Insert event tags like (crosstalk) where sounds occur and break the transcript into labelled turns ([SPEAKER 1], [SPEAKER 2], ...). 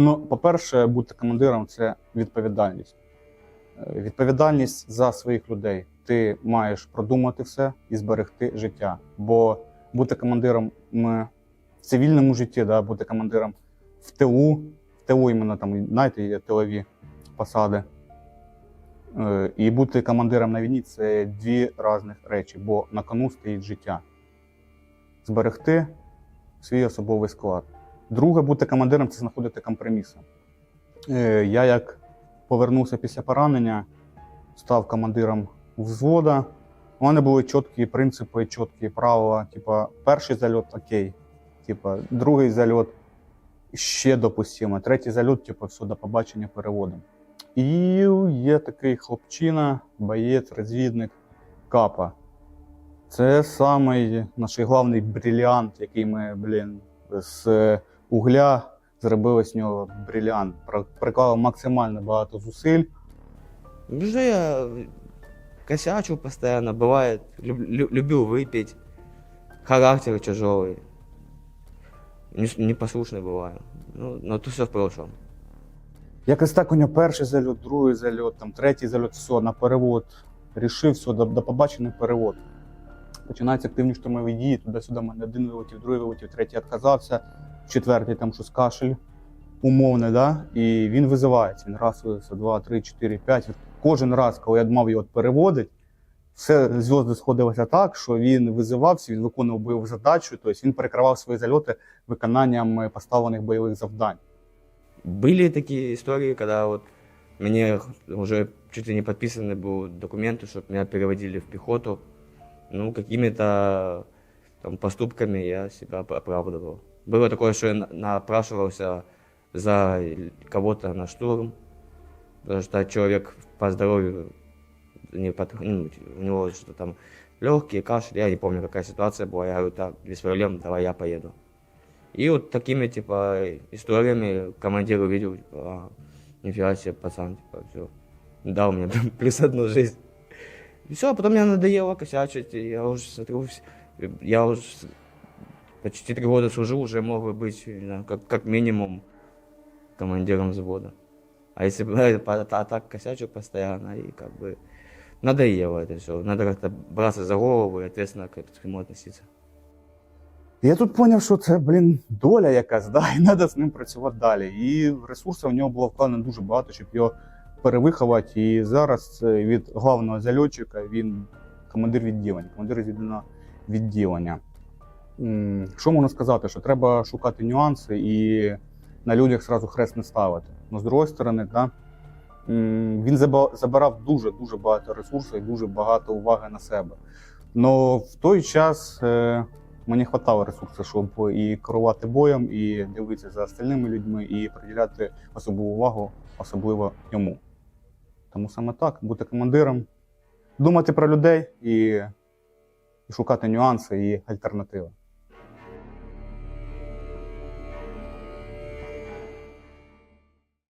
[SPEAKER 1] Ну, по-перше, бути командиром це відповідальність. Е, Відповідальність за своїх людей. Ти маєш продумати все і зберегти життя. Бо бути командиром в цивільному житті, да, бути командиром в ТУ, в ТУ іменно там, знаєте, є тилові посади. Е, І бути командиром на війні це дві різних речі, бо на кону стоїть життя. Зберегти свій особовий склад. Друге, бути командиром це знаходити компроміси. Е, Я як повернувся після поранення, став командиром взвода. У мене були чіткі принципи, чіткі правила. Типа, перший зальот окей, типа, другий зальот ще допустимо, третій зальот, типа, все, до побачення переводом. І є такий хлопчина, боєць, розвідник Капа. Це самий наш головний бриліант, який ми, блін, з угля зробили з нього бриліант. Про- Приклали максимально багато зусиль.
[SPEAKER 2] Уже я косячу постоянно, бывает, люб- лю- любил выпить, характер тяжелый, Нес- непослушный бываю. Ну, но тут все в прошлом.
[SPEAKER 1] Якось так у нього перший зальот, другий зальот, там, третій зальот, все, на перевод. Рішив, все, до, до побачення перевод. Починаються активні штурмові дії, туди-сюди в мене один вилетів, другий вилетів, третій відказався, четвертий там щось кашель умовне, да? і він визивається. Він раз вилився, два, три, чотири, п'ять. Кожен раз, коли я мав його переводити, все зв'язки сходилося так, що він визивався, він виконував бойову задачу, тобто він перекривав свої зальоти виконанням е, поставлених бойових завдань.
[SPEAKER 2] Были такие истории, когда вот мне уже чуть ли не подписаны были документы, чтобы меня переводили в пехоту. Ну, какими-то там поступками я себя оп- оправдывал. Было такое, что я на- напрашивался за кого-то на штурм, потому что человек по здоровью не под- ну, у него что-то там легкие, кашель, я не помню, какая ситуация была. Я говорю, так, без проблем, давай я поеду. И вот такими, типа, историями командир увидел, типа, а, нифига себе, пацан, типа, все, дал мне (laughs) плюс одну жизнь. И все, потом мне надоело косячить, и я уже смотрю, я уже почти три года служу, уже мог бы быть, не знаю, как, как минимум командиром взвода. А если бы я по- (laughs) а так косячу постоянно, и как бы надоело это все. Надо как-то браться за голову и ответственно к этому относиться.
[SPEAKER 1] Я тут зрозумів, що це, блін, доля якась, да, і треба з ним працювати далі. І ресурсів в нього було вкладено дуже багато, щоб його перевиховати. І зараз е, від главного зальотчика він командир відділення, командир розвідувального відділення. Що можна сказати? Що треба шукати нюанси і на людях зразу хрест не ставити. Ну, з другої сторони, да, він забирав дуже-дуже багато ресурсів і дуже багато уваги на себе. Но в той час. е, Мені хватало ресурсу, щоб і керувати боєм, і дивитися за остальними людьми, і приділяти особливу увагу, особливо йому. Тому саме так, бути командиром, думати про людей і, і шукати нюанси і альтернативи.